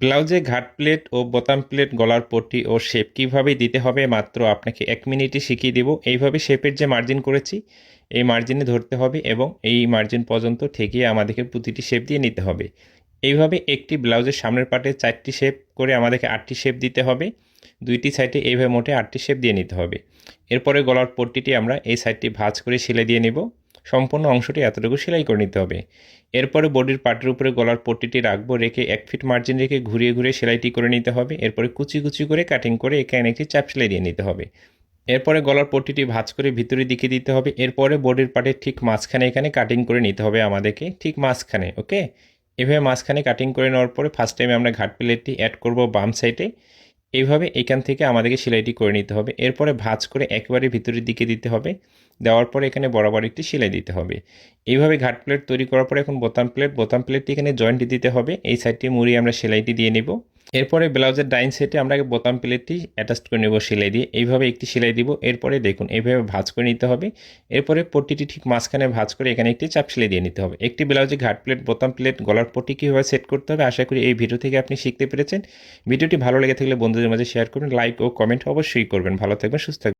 ব্লাউজে ঘাট প্লেট ও বোতাম প্লেট গলার পট্টি ও শেপ কীভাবে দিতে হবে মাত্র আপনাকে এক মিনিটে শিখিয়ে দেব। এইভাবে শেপের যে মার্জিন করেছি, এই মার্জিনে ধরতে হবে এবং এই মার্জিন পর্যন্ত ঠেকিয়ে আমাদেরকে প্রতিটি শেপ দিয়ে নিতে হবে। এইভাবে একটি ব্লাউজের সামনের পাটে চারটি শেপ করে আমাদেরকে আটটি শেপ দিতে হবে। দুইটি সাইডে এইভাবে মোটে আটটি শেপ দিয়ে নিতে হবে। এরপরে গলার পট্টিটি আমরা এই সাইডটি ভাঁজ করে সেলাই দিয়ে নেব। সম্পূর্ণ অংশটি এতটুকু সেলাই করে নিতে হবে। এরপরে বডির পাটের উপরে গলার পট্টিটি রাখব, রেখে এক ফিট মার্জিন রেখে ঘুরিয়ে ঘুরিয়ে সেলাইটি করে নিতে হবে। এরপরে কুচি কুচি করে কাটিং করে এখানে একটি চাপ সেলাই দিয়ে নিতে হবে। এরপরে গলার পট্টিটি ভাঁজ করে ভিতরের দিকে দিতে হবে। এরপরে বডির পাটের ঠিক মাঝখানে এখানে কাটিং করে নিতে হবে আমাদেরকে। ঠিক মাঝখানে ওকে এভাবে মাঝখানে কাটিং করে নেওয়ার পরে ফার্স্ট টাইমে আমরা ঘাট প্লেটটি অ্যাড করব বাম সাইডে এইভাবে এখান থেকে আমাদেরকে সেলাইটি করে নিতে হবে। এরপরে ভাঁজ করে একেবারে ভিতরের দিকে দিতে হবে। দেওয়ার পরে এখানে বরাবর একটি সেলাই দিতে হবে। এইভাবে ঘাট প্লেট তৈরি করার পরে এখন বোতাম প্লেট বোতাম প্লেটটি এখানে জয়েন্ট দিতে হবে। এই সাইডটি মুড়িয়ে আমরা সেলাইটি দিয়ে নেব। এরপরে ব্লাউজের ডাইন সেটে আমরা বোতাম প্লেটটি অ্যাটাচ করে নেব সেলাই দিয়ে। এইভাবে একটি সেলাই দিব, এরপরে দেখুন এইভাবে ভাঁজ করে নিতে হবে। এরপরে পট্টিটি ঠিক মাঝখানে ভাঁজ করে এখানে একটি চাপ সেলাই দিয়ে নিতে হবে। একটি ব্লাউজে ঘাট প্লেট বোতাম প্লেট গলার পট্টি কীভাবে সেট করতে হবে আশা করি এই ভিডিও থেকে আপনি শিখতে পেরেছেন। ভিডিওটি ভালো লেগে থাকলে বন্ধুদের মাঝে শেয়ার করুন লাইক ও কমেন্ট অবশ্যই করবেন। ভালো থাকবেন, সুস্থ থাকবেন।